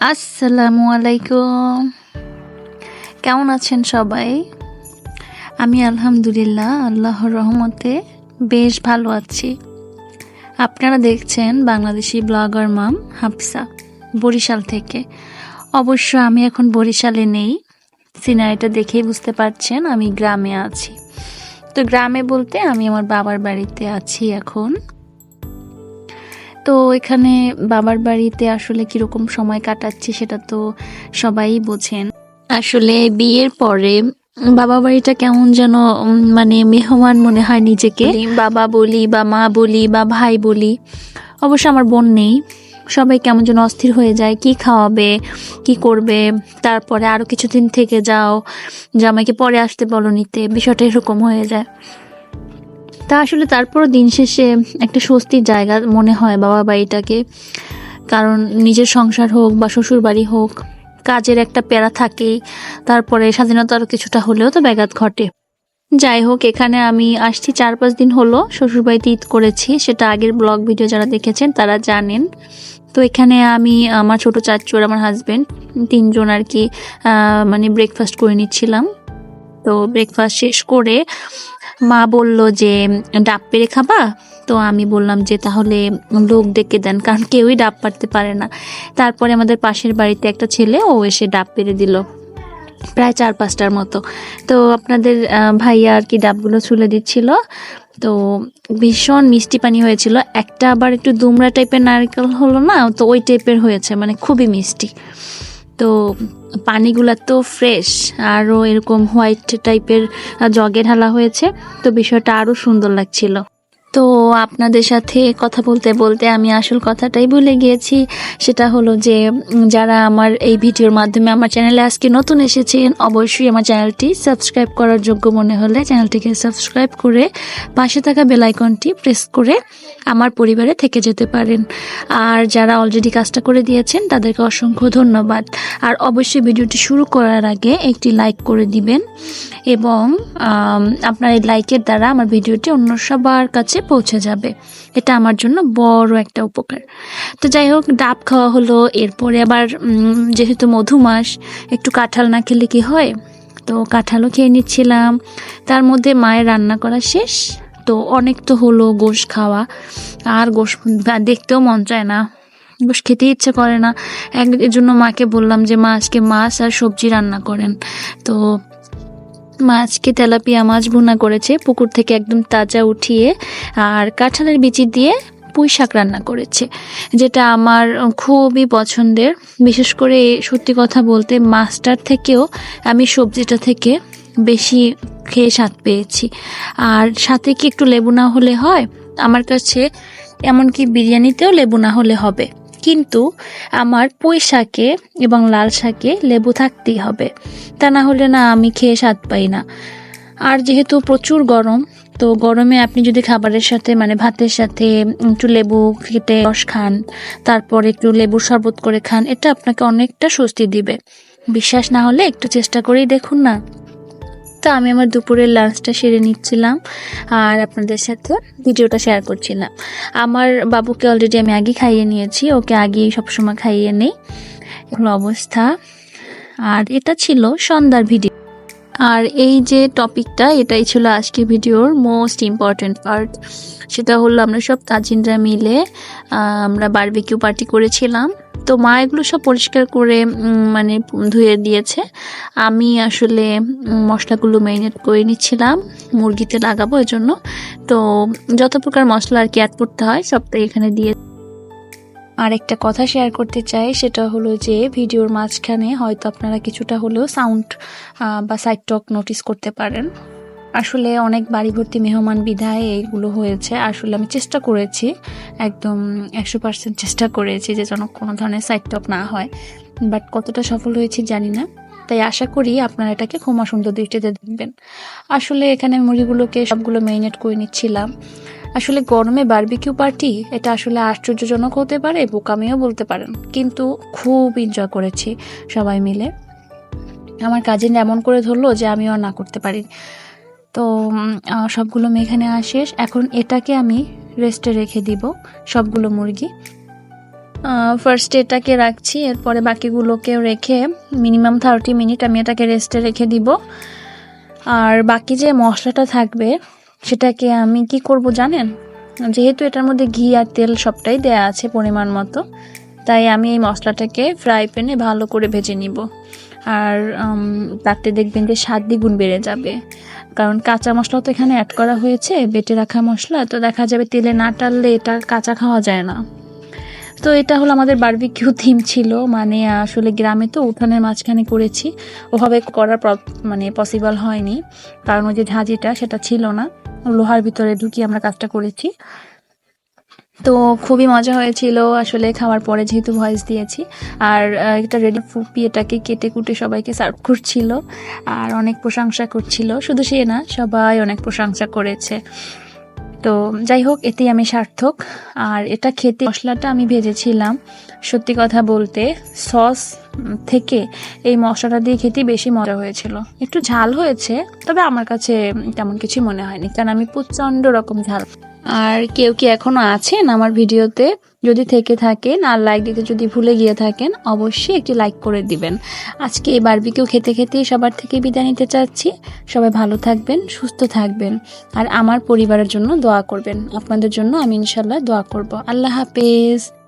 আসসালামু আলাইকুম। কেমন আছেন সবাই? আমি আলহামদুলিল্লাহ, আল্লাহর রহমতে বেশ ভালো আছি। আপনারা দেখছেন বাংলাদেশি ব্লগার মাম হাফসা, বরিশাল থেকে। অবশ্য আমি এখন বরিশালে নেই। সিনারিটা দেখেই বুঝতে পারছেন আমি গ্রামে আছি। তো গ্রামে বলতে আমি আমার বাবার বাড়িতে আছি এখন। তো এখানে বাবার বাড়িতে আসলে কীরকম সময় কাটাচ্ছি সেটা তো সবাই বোঝেন। আসলে বিয়ের পরে বাবা বাড়িটা কেমন যেন মানে মেহমান মনে হয় নিজেকে। বাবা বলি, বা মা বলি, বা ভাই বলি, অবশ্য আমার বোন নেই। সবাই কেমন যেন অস্থির হয়ে যায়, কি খাওয়াবে, কি করবে, তারপরে আরও কিছুদিন থেকে যাও, জামাইকে পরে আসতে বলো নিতে, বিষয়টা এরকম হয়ে যায়। তা আসলে তারপরও দিন শেষে একটা স্বস্তির জায়গা মনে হয় বাবা বাড়িটাকে। কারণ নিজের সংসার হোক বা শ্বশুর বাড়ি হোক, কাজের একটা প্যারা থাকেই। তারপরে স্বাধীনতার কিছুটা হলেও তো ব্যাঘাত ঘটে। যাই হোক, এখানে আমি আসছি চার পাঁচ দিন হলো শ্বশুরবাড়িতে ঈদ করেছি। সেটা আগের ব্লগ ভিডিও যারা দেখেছেন তারা জানেন। তো এখানে আমি, আমার ছোট চাচু আমার হাজবেন্ড তিনজন আর কি মানে ব্রেকফাস্ট করে নিচ্ছিলাম। তো ব্রেকফাস্ট শেষ করে মা বলল যে, ডাব পেরে খাবা? তো আমি বললাম যে, তাহলে লোক ডেকে দেন, কারণ কেউই ডাব পারতে পারে না। তারপরে আমাদের পাশের বাড়িতে একটা ছেলে, ও এসে ডাব পেরে দিল। প্রায় চার পাঁচটার মতো। তো আপনাদের ভাইয়া আর কি ডাবগুলো ছুলে দিচ্ছিল। তো ভীষণ মিষ্টি পানি হয়েছিল। একটা আবার একটু দুমড়া টাইপের নারকেল হলো না, তো ওই টাইপের হয়েছে মানে খুবই মিষ্টি। তো পানিগুলো তো ফ্রেশ আরও এরকম হোয়াইট টাইপের জগে ঢালা হয়েছে, তো বিষয়টা আরও সুন্দর লাগছিল। তো আপনাদের সাথে কথা বলতে বলতে আমি আসল কথাটাই ভুলে গিয়েছি। সেটা হলো যে যারা আমার এই ভিডিওর মাধ্যমে আমার চ্যানেলে আজকে নতুন এসেছেন, অবশ্যই আমার চ্যানেলটি সাবস্ক্রাইব করার যোগ্য মনে হলে চ্যানেলটিকে সাবস্ক্রাইব করে পাশে থাকা বেলাইকনটি প্রেস করে আমার পরিবারে থেকে যেতে পারেন। আর যারা অলরেডি কাজটা করে দিয়েছেন, তাদেরকে অসংখ্য ধন্যবাদ। আর অবশ্যই ভিডিওটি শুরু করার আগে একটি লাইক করে দিবেন। এবং আপনার এই লাইকের দ্বারা আমার ভিডিওটি অন্য সবার কাছে পৌঁছে যাবে। এটা আমার জন্য বড় একটা উপকার। তো যাই হোক, ডাব খাওয়া হলো, এরপরে আবার যেহেতু মধু মাস, একটু কাঁঠাল না খেলে কি হয়? তো কাঁঠালও খেয়ে নিচ্ছিলাম। তার মধ্যে মায়ের রান্না করা শেষ। তো অনেক তো হলো গোশ খাওয়া। আর গোশ দেখতেও মন চায় না। গোশ খেতে ইচ্ছে করে না। এক জন্য মাকে বললাম যে, মা, আজকে মাছ আর সবজি রান্না করেন। তো মাছকে তেলাপিয়া মাছ ভুনা করেছে, পুকুর থেকে একদম তাজা উঠিয়ে আর কাঁঠালের বিচি দিয়ে পুঁই শাক রান্না করেছে, যেটা আমার খুবই পছন্দের। বিশেষ করে সত্যি কথা বলতে মাছটার থেকেও আমি সবজিটা থেকে বেশি খেয়ে স্বাদ পেয়েছি। আর সাথে কি একটু লেবু না হলে হয়? আমার কাছে এমনকি বিরিয়ানিতেও লেবু না হলে হবে। কিন্তু আমার পুঁই শাকে এবং লাল শাকে লেবু থাকতেই হবে। তা না হলে না আমি খেয়ে স্বাদ পাই না। আর যেহেতু প্রচুর গরম, তো গরমে আপনি যদি খাবারের সাথে মানে ভাতের সাথে একটু লেবু কেটে রস খান, তারপর একটু লেবুর শরবত করে খান, এটা আপনাকে অনেকটা স্বস্তি দিবে। বিশ্বাস না হলে একটু চেষ্টা করেই দেখুন না। তো আমি আমার দুপুরের লাঞ্চটা সেরে নিচ্ছিলাম আর আপনাদের সাথে ভিডিওটা শেয়ার করছিলাম। আমার বাবুকে অলরেডি আমি আগে খাইয়ে নিয়েছি, ওকে আগেই সবসময় খাইয়ে নেই। এগুলো অবস্থা। আর এটা ছিল সন্ধ্যার ভিডিও আর এই যে টপিকটা, এটাই ছিল আজকের ভিডিওর মোস্ট ইম্পর্ট্যান্ট পার্ট সেটা হলো আমরা সব কাজিনরা মিলে আমরা বারবিকিউ পার্টি করেছিলাম। তো মা এগুলো সব পরিষ্কার করে মানে ধুয়ে দিয়েছে। আমি আসলে মশলাগুলো ম্যারিনেট করে নিচ্ছিলাম, মুরগিতে লাগাবো এজন্য। তো যত প্রকার মশলা আর কি অ্যাড করতে হয়, সবটাই এখানে দিয়ে আর একটা কথা শেয়ার করতে চাই, সেটা হলো যে ভিডিওর মাঝখানে হয়তো আপনারা কিছুটা হলেও সাউন্ড বা সাইড টক নোটিস করতে পারেন। আসলে অনেক বাড়ি ভর্তি মেহমান বিধায় এইগুলো হয়েছে। আসলে আমি চেষ্টা করেছি, একদম একশো পার্সেন্ট চেষ্টা করেছি যে যেন কোনো ধরনের সাইড টক না হয়। বাট কতটা সফল হয়েছি জানি না। তাই আশা করি আপনারা এটাকে ক্ষমা সুন্দর দৃষ্টিতে দেখবেন। আসলে এখানে মুরগিগুলোকে সবগুলো মেরিনেট করে নিচ্ছিলাম। আসলে গরমে বারবিকিউ পার্টি এটা আসলে আশ্চর্যজনক হতে পারে, বোকামিও বলতে পারেন। কিন্তু খুব এনজয় করেছি সবাই মিলে। আমার কাজিন এমন করে ধরলো যে আমিও না করতে পারি। তো সবগুলো মেঘানে শেষ। এখন এটাকে আমি রেস্টে রেখে দিব, সবগুলো মুরগি। ফার্স্টে এটাকে রাখছি, এরপরে বাকিগুলোকেও রেখে মিনিমাম থার্টি মিনিট আমি এটাকে রেস্টে রেখে দিব। আর বাকি যে মশলাটা থাকবে সেটাকে আমি কি করব জানেন? যেহেতু এটার মধ্যে ঘি আর তেল সবটাই দেয়া আছে পরিমাণ মতো, তাই আমি এই মশলাটাকে ফ্রাই প্যানে ভালো করে ভেজে নিব। আর তাতে দেখবেন যে স্বাদ দ্বিগুণ বেড়ে যাবে। কারণ কাঁচা মশলা তো এখানে অ্যাড করা হয়েছে, বেটে রাখা মশলা, তো দেখা যাবে তেলে না টাললে এটা কাঁচা খাওয়া যায় না। তো এটা হলো আমাদের বারবিকিউ থিম ছিল। মানে আসলে গ্রামে তো উঠানের মাঝখানে করেছি। ওভাবে করার মানে পসিবল হয়নি। কারণ ওই যে ঝাঁঝিটা, সেটা ছিল না। লোহার ভিতরে ঢুকিয়ে আমরা কাজটা করেছি। তো খুবই মজা হয়েছিল আসলে খাওয়ার পরে যেহেতু ভয়েস দিয়েছি। আর এটা রেডি ফুপি এটাকে কেটে কুটে সবাইকে সার্ভ করছিল। আর অনেক প্রশংসা করছিল। শুধু সে না, সবাই অনেক প্রশংসা করেছে। তো যাই হোক, এতেই আমি সার্থক। আর এটা খেতে মশলাটা আমি ভেজেছিলাম, সত্যি কথা বলতে সস থেকে এই মশলাটা দিয়ে খেতে বেশি মজা হয়েছিল। একটু ঝাল হয়েছে, তবে আমার কাছে তেমন কিছু মনে হয়নি, কারণ আমি প্রচণ্ড রকম ঝাল আর কেউ কি এখনও আছেন আমার ভিডিওতে? যদি থেকে থাকেন আর লাইক দিতে যদি ভুলে গিয়ে থাকেন, অবশ্যই একটি লাইক করে দিবেন। আজকে এই বার্বিকেও খেতে খেতে সবার থেকে বিদায় নিতে চাচ্ছি। সবাই ভালো থাকবেন, সুস্থ থাকবেন। আর আমার পরিবারের জন্য দোয়া করবেন। আপনাদের জন্য আমি ইনশাল্লাহ দোয়া করব। আল্লাহ হাফেজ।